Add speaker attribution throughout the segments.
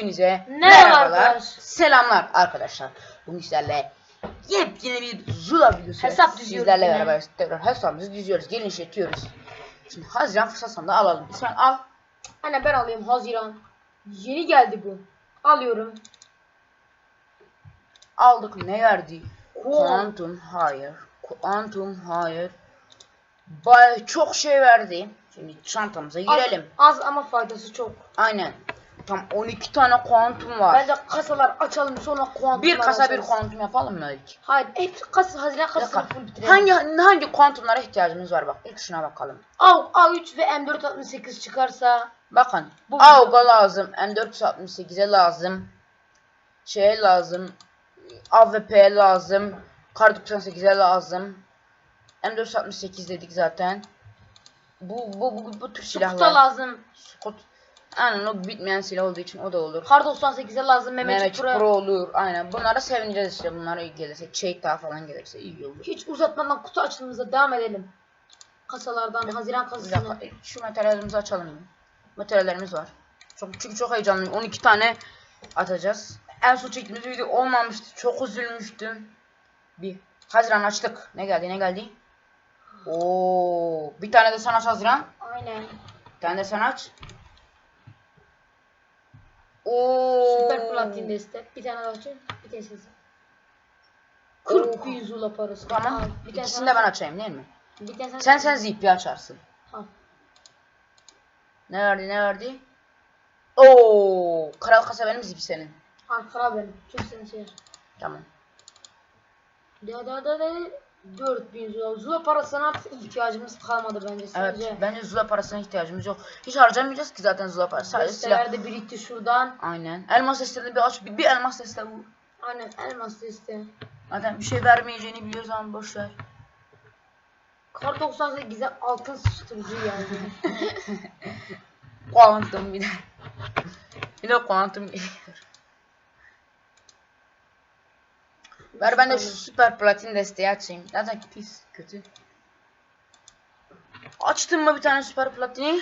Speaker 1: Hepinize
Speaker 2: Merhabalar arkadaşlar.
Speaker 1: Selamlar arkadaşlar. Bugün sizlerle yepyeni bir Zula videosu.
Speaker 2: Hesap düzüyoruz
Speaker 1: Sizlerle
Speaker 2: yine.
Speaker 1: beraber tekrar hesabımızı düzüyoruz. Genişletiyoruz. Şimdi Haziran fırsatında alalım. İsmail al.
Speaker 2: Anne ben alayım Haziran. Yeni geldi bu. Alıyorum.
Speaker 1: Aldık ne verdi?
Speaker 2: Cool.
Speaker 1: Quantum hayır. Quantum hayır. Bay çok şey verdi. Şimdi çantamıza girelim.
Speaker 2: Az, az ama faydası çok.
Speaker 1: Aynen. Tam 12 tane kuantum var.
Speaker 2: Bence kasalar açalım sonra kuantumlar
Speaker 1: bir kasa bir kuantum yapalım mı ilk?
Speaker 2: Hayır hep kasa Haziran
Speaker 1: Bir
Speaker 2: kasasını full bitirelim.
Speaker 1: Hangi hangi kuantumlara ihtiyacımız var bak ilk şuna bakalım.
Speaker 2: A, A3 ve M468 çıkarsa
Speaker 1: Bakın
Speaker 2: Bu-
Speaker 1: AUG'a lazım, M468'e lazım, şeye lazım, AWP'ye lazım, Kar 98'e lazım. M468 dedik zaten. Bu bu bu, bu tür
Speaker 2: Skuta
Speaker 1: silahlar.
Speaker 2: lazım.
Speaker 1: Skut. Aynen o bitmeyen silah olduğu için o da olur.
Speaker 2: Kar 98'e lazım. Mehmet,
Speaker 1: Mehmet
Speaker 2: Pro.
Speaker 1: Pro olur. Aynen. Bunlara sevineceğiz işte. Bunlara iyi gelirse. Çeyta falan gelirse iyi olur.
Speaker 2: Hiç uzatmadan kutu açılımıza devam edelim. Kasalardan Haziran kasasına.
Speaker 1: Şu materyalimizi açalım. Materyallerimiz var. Çok, çünkü çok heyecanlıyım. 12 tane atacağız. En son çektiğimiz video olmamıştı. Çok üzülmüştüm. Bir. Haziran açtık. Ne geldi ne geldi? Oo, bir tane de sen aç Haziran.
Speaker 2: Aynen.
Speaker 1: Bir tane de sen aç. Oo.
Speaker 2: Süper platin destek. Bir tane daha açayım. Bir tane siz. 40 bin zula parası.
Speaker 1: Tamam.
Speaker 2: Al, bir tane
Speaker 1: İkisini de ben açayım değil mi?
Speaker 2: Bir tane
Speaker 1: Sen sen zipi açarsın.
Speaker 2: Al.
Speaker 1: Ne verdi ne verdi? Oo, kral kasa benim zipi senin.
Speaker 2: Al kral benim. Çok seni şey.
Speaker 1: Tamam.
Speaker 2: Da da da da. 4000 zula. Zula parasına artık ihtiyacımız kalmadı bence
Speaker 1: Evet,
Speaker 2: sence.
Speaker 1: bence Zula parasına ihtiyacımız yok. Hiç harcamayacağız ki zaten Zula parası. Sadece silah.
Speaker 2: De birikti şuradan.
Speaker 1: Aynen. Elmas destelerini bir aç, bir, bir elmas deste vur.
Speaker 2: Aynen elmas deste.
Speaker 1: Zaten bir şey vermeyeceğini biliyoruz ama boş ver.
Speaker 2: Kar 98'e altın susturucu geldi.
Speaker 1: Kuantum bir de. bir de kuantum Ver ben de şu süper platin desteği açayım. Zaten pis, kötü. Açtın mı bir tane süper platini?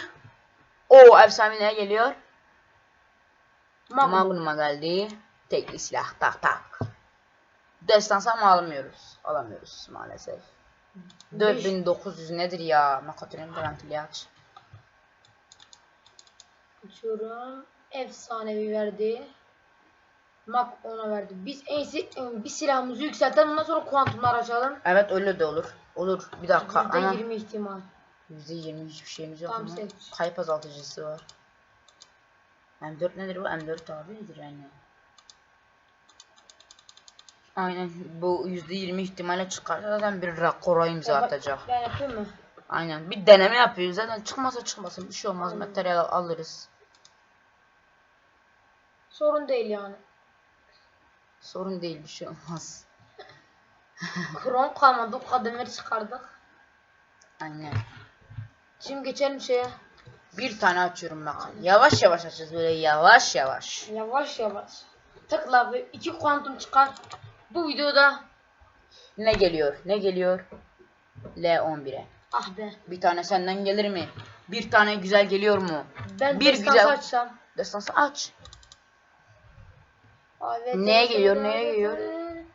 Speaker 1: Oo efsane ne geliyor?
Speaker 2: Magnum.
Speaker 1: Magnum'a geldi. Tekli silah tak tak. Destansa mı alamıyoruz? Alamıyoruz maalesef. 4900 nedir ya? Makatorin garantili aç.
Speaker 2: Açıyorum. Efsanevi verdi. Mak ona verdi. Biz en iyisi e, bir silahımızı yükseltelim ondan sonra kuantumlar açalım.
Speaker 1: Evet öyle de olur. Olur. Bir dakika ama
Speaker 2: %20 ihtimal.
Speaker 1: %20 hiçbir şeyimiz yok ama
Speaker 2: seç.
Speaker 1: kayıp azaltıcısı var. M4 nedir bu? M4 abi nedir yani? Aynen bu %20 ihtimalle çıkarsa zaten bir rakora imza
Speaker 2: Ya bak,
Speaker 1: atacak.
Speaker 2: Ben yapayım mı?
Speaker 1: Aynen bir deneme yapıyoruz zaten çıkmasa çıkmasın bir şey olmaz materyal alırız.
Speaker 2: Sorun değil yani.
Speaker 1: Sorun değil bir şey olmaz.
Speaker 2: Kron kalmadı. O kademleri çıkardık.
Speaker 1: Aynen.
Speaker 2: Şimdi geçelim şeye.
Speaker 1: Bir tane açıyorum bakın. Yavaş yavaş açacağız böyle yavaş yavaş.
Speaker 2: Yavaş yavaş. Tıkla ve iki kuantum çıkar. Bu videoda
Speaker 1: Ne geliyor? Ne geliyor? L11'e.
Speaker 2: ah be.
Speaker 1: Bir tane senden gelir mi? Bir tane güzel geliyor mu?
Speaker 2: Ben
Speaker 1: bir güzel-
Speaker 2: açsam.
Speaker 1: Destansı aç.
Speaker 2: Ay, evet,
Speaker 1: Neye geliyor, neye geliyor?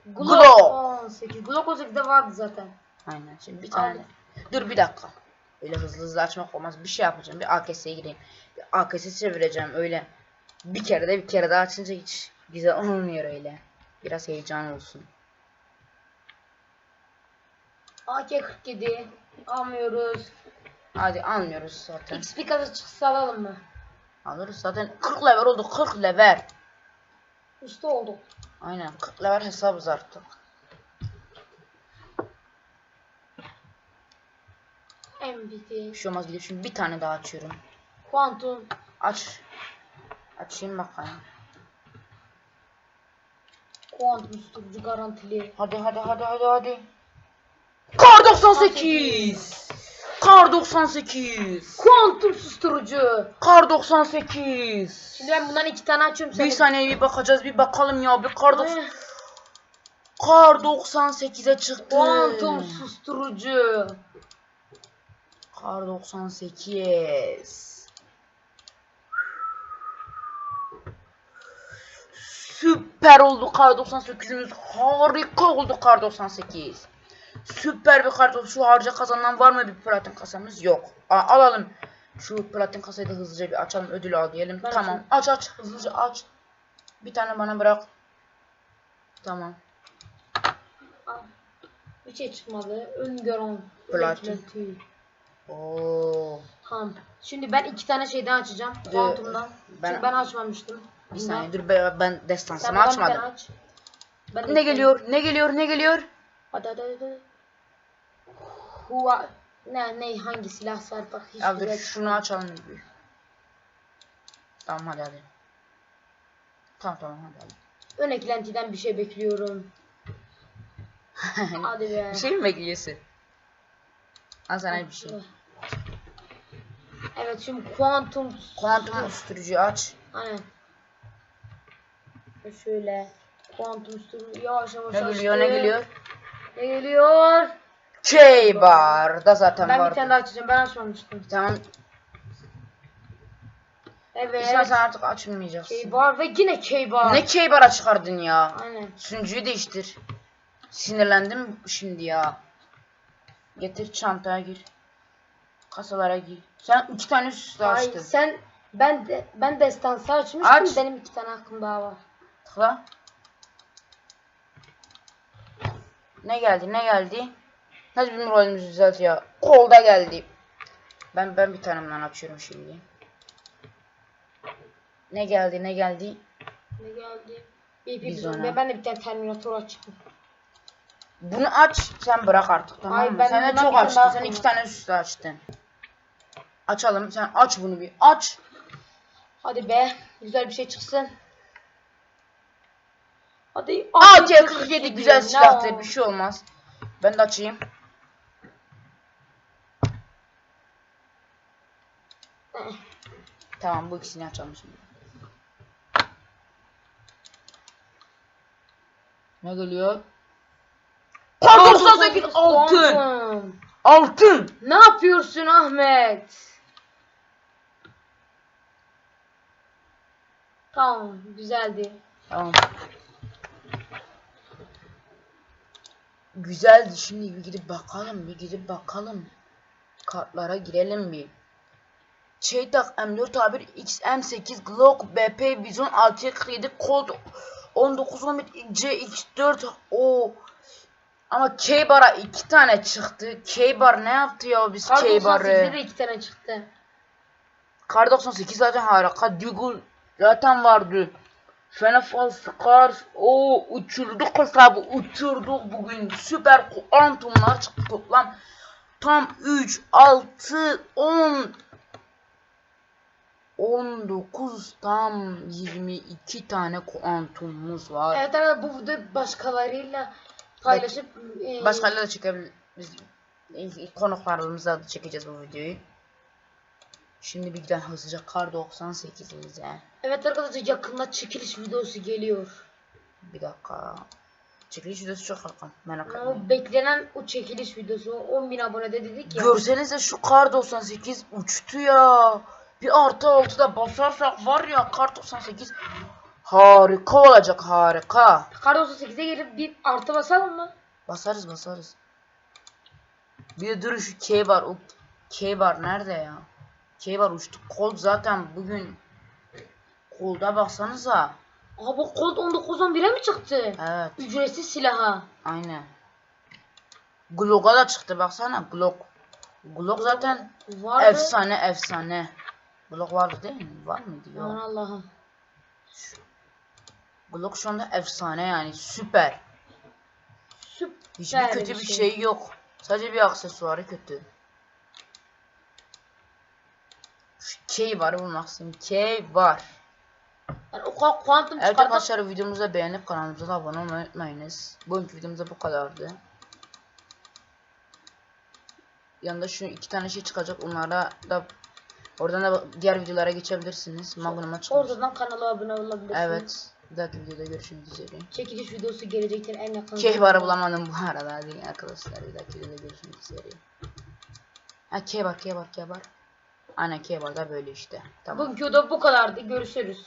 Speaker 1: Glock.
Speaker 2: Glock 18. Glock 18'de vardı zaten.
Speaker 1: Aynen. Şimdi bir tane.
Speaker 2: Aldım.
Speaker 1: Dur bir dakika. Öyle hızlı hızlı açmak olmaz. Bir şey yapacağım. Bir AKS'ye gireyim. Bir AKS çevireceğim öyle. Bir kere de bir kere daha açınca hiç güzel olmuyor öyle. Biraz heyecan olsun.
Speaker 2: AK-47 almıyoruz.
Speaker 1: Hadi almıyoruz zaten.
Speaker 2: XP kasa çıksa alalım mı?
Speaker 1: Alırız zaten. 40 lever oldu. 40 lever.
Speaker 2: Usta olduk.
Speaker 1: Aynen. 40 lever hesabız artık.
Speaker 2: MVP.
Speaker 1: Bir şey olmaz gidip şimdi bir tane daha açıyorum.
Speaker 2: Quantum.
Speaker 1: Aç. Açayım bakayım.
Speaker 2: Quantum susturucu garantili.
Speaker 1: Hadi hadi hadi hadi hadi. Kar 98. Kar 98.
Speaker 2: Quantum susturucu.
Speaker 1: Kar 98.
Speaker 2: Şimdi ben bundan iki tane açıyorum.
Speaker 1: Bir saniye bir bakacağız bir bakalım ya bir kar 90
Speaker 2: Ay,
Speaker 1: Kar 98'e çıktı.
Speaker 2: Quantum susturucu.
Speaker 1: Kar 98. Süper oldu kar 98'imiz. Harika oldu kar 98. Süper bir kar 98. Şu harca kazanan var mı bir platin kasamız? Yok. A- alalım. Şu platin kasayı da hızlıca bir açalım. Ödül al diyelim.
Speaker 2: Ben
Speaker 1: tamam.
Speaker 2: açayım.
Speaker 1: Aç aç. Hızlıca aç. Bir tane bana bırak. Tamam.
Speaker 2: Bir şey çıkmadı. Öngören.
Speaker 1: Platin.
Speaker 2: beklenti.
Speaker 1: Oo.
Speaker 2: Tamam. Şimdi ben iki tane şeyden açacağım. Kuantumdan.
Speaker 1: ben-
Speaker 2: Çünkü ben açmamıştım.
Speaker 1: Bir
Speaker 2: Bundan.
Speaker 1: saniye dur ben, ben destansımı açmadım.
Speaker 2: aç. Ben
Speaker 1: Ne geliyor? Ne geliyor? Ne geliyor?
Speaker 2: Hadi hadi hadi. Hua. Ne ne hangi silah sar bak hiç
Speaker 1: Ya dur şunu açalım bir. Tamam hadi hadi. Tamam tamam hadi hadi.
Speaker 2: Ön eklentiden bir şey bekliyorum. Hadi be.
Speaker 1: bir şey mi bekliyorsun? Al sana bir şey.
Speaker 2: Evet şimdi kuantum.
Speaker 1: Kuantum usturucu aç.
Speaker 2: Aynen. Şöyle. Kuantum sürü yavaş yavaş
Speaker 1: Ne
Speaker 2: açtı.
Speaker 1: geliyor ne geliyor?
Speaker 2: Ne geliyor?
Speaker 1: K-bar da zaten
Speaker 2: Ben bir
Speaker 1: vardı.
Speaker 2: tane daha açacağım. Ben açmamıştım.
Speaker 1: Tamam.
Speaker 2: Evet.
Speaker 1: İsmail sen artık açmayacaksın.
Speaker 2: K-bar ve yine K-bar.
Speaker 1: Ne K-bar'a çıkardın ya?
Speaker 2: Aynen.
Speaker 1: Sunucuyu değiştir. Sinirlendim şimdi ya. Getir çantaya gir. Kasalara gir. Sen iki tane üst üste
Speaker 2: Ay
Speaker 1: açtın.
Speaker 2: sen ben de ben destansı açmıştım.
Speaker 1: Aç.
Speaker 2: Benim iki tane hakkım daha var.
Speaker 1: Tıkla. Ne geldi ne geldi? Hadi bir rolümüzü düzelt ya. Kolda geldi. Ben ben bir tanemden açıyorum şimdi. Ne geldi ne geldi?
Speaker 2: Ne geldi? Bir bir
Speaker 1: Biz ona.
Speaker 2: Ben, de bir tane Terminator açtım.
Speaker 1: Bunu aç sen bırak artık tamam
Speaker 2: Ay,
Speaker 1: mı?
Speaker 2: ben
Speaker 1: Sen de çok açtın. Sen iki tane üst üste açtın. Açalım. Sen aç bunu bir. Aç.
Speaker 2: Hadi be. Güzel bir şey çıksın. Hadi.
Speaker 1: AK-47 güzel
Speaker 2: Ne
Speaker 1: silahtır. Bir şey olmaz. Ben de açayım. Tamam bu ikisini açalım şimdi. Ne geliyor? 98 altın.
Speaker 2: Altın.
Speaker 1: Altın.
Speaker 2: Ne yapıyorsun Ahmet? Tamam, güzeldi.
Speaker 1: Tamam. Güzeldi. Şimdi bir gidip bakalım. Bir gidip bakalım. Kartlara girelim bir. Çeytak M4 A1 XM8 Glock BP Bizon 647 Colt 1911 CX4 o ama K-Bar'a iki tane çıktı. K-Bar ne yaptı ya biz
Speaker 2: Kar
Speaker 1: K-Bar'ı?
Speaker 2: 98'de de iki tane çıktı.
Speaker 1: Kar 98 zaten harika. Dougal zaten vardı. Fenafal Scars o uçurduk hesabı uçurduk bugün. Süper kuantumlar çıktı toplam. Tam 3, 6, 10 19 tam 22 tane kuantumumuz var.
Speaker 2: Evet arkadaşlar bu videoyu başkalarıyla paylaşıp e,
Speaker 1: Başkalarıyla da çekebiliriz. Konuklarımızla da çekeceğiz bu videoyu. Şimdi bir giden hızlıca kar 98'imize.
Speaker 2: Evet arkadaşlar yakında çekiliş videosu geliyor.
Speaker 1: Bir dakika. Çekiliş videosu çok yakın. Merak etmeyin.
Speaker 2: Beklenen o çekiliş videosu 10.000 abonede dedik ya.
Speaker 1: Görsenize şu kar 98 uçtu ya. Bir artı altıda basarsak var ya kar 98 harika olacak harika.
Speaker 2: Kar 98'e gelip bir artı basalım mı?
Speaker 1: Basarız basarız. Bir dur şu K bar o K bar nerede ya? K bar uçtu. Kol zaten bugün kolda baksanıza.
Speaker 2: Aa bu kod 19-11'e mi çıktı?
Speaker 1: Evet
Speaker 2: Ücretsiz silaha.
Speaker 1: aynen. Glock'a da çıktı baksana Glock. Glock zaten
Speaker 2: Vardı.
Speaker 1: efsane efsane. Glock vardı değil mi? Var mıydı?
Speaker 2: Aman
Speaker 1: Yok.
Speaker 2: Allah'ım.
Speaker 1: Glock şu anda efsane yani süper.
Speaker 2: Süper
Speaker 1: Hiçbir kötü bir şey yok. Sadece bir aksesuarı kötü. Şu K var bulmak istiyorum. K var.
Speaker 2: Yani o kadar kuantum
Speaker 1: Evet arkadaşlar videomuzu da beğenip kanalımıza da abone olmayı unutmayınız. Bugünkü videomuz da bu kadardı. Yanında şu iki tane şey çıkacak. Onlara da oradan da diğer videolara geçebilirsiniz. Magnum'a çıkmış.
Speaker 2: Oradan kanala abone olabilirsiniz.
Speaker 1: Evet. Bir dahaki videoda görüşmek üzere.
Speaker 2: Çekiliş videosu gelecektir en yakın.
Speaker 1: Kehbar'ı bulamadım bu arada değil arkadaşlar. Bir dahaki videoda görüşmek üzere. Ha Kehbar Kehbar Kehbar. Aynen Kehbar da böyle işte. Tamam.
Speaker 2: Bugünkü video bu kadardı. Görüşürüz.